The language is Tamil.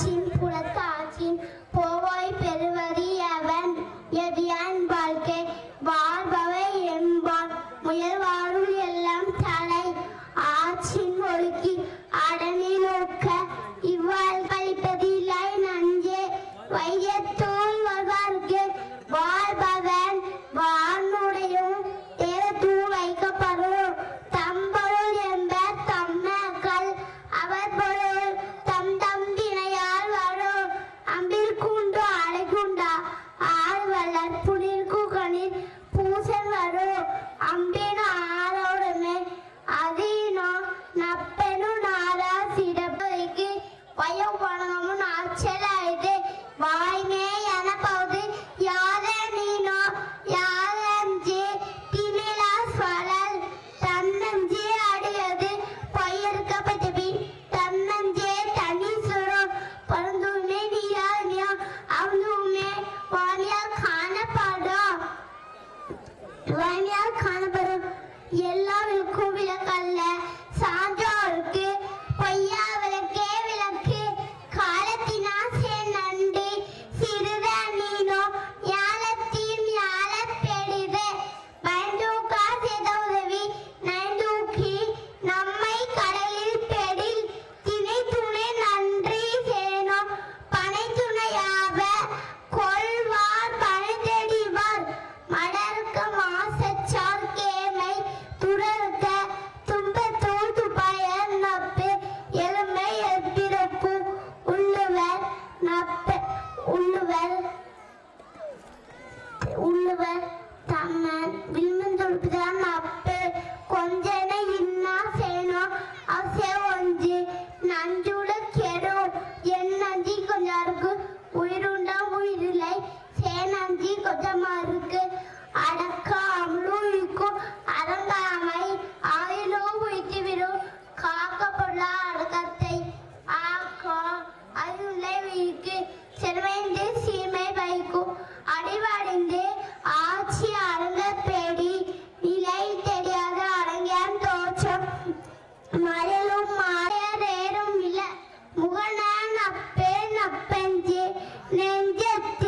ஆற்றின் புலக்க ஆற்றின் போவாய் பெறுவதி அவன். எதியான் வாழ்க்கை வாழ்பவை என்பான். முயல்வாருள் எல்லாம் தலை வாய்மையால் காணப்படும் எல்லா விளக்கும் விளக்கல்ல. சாமி over.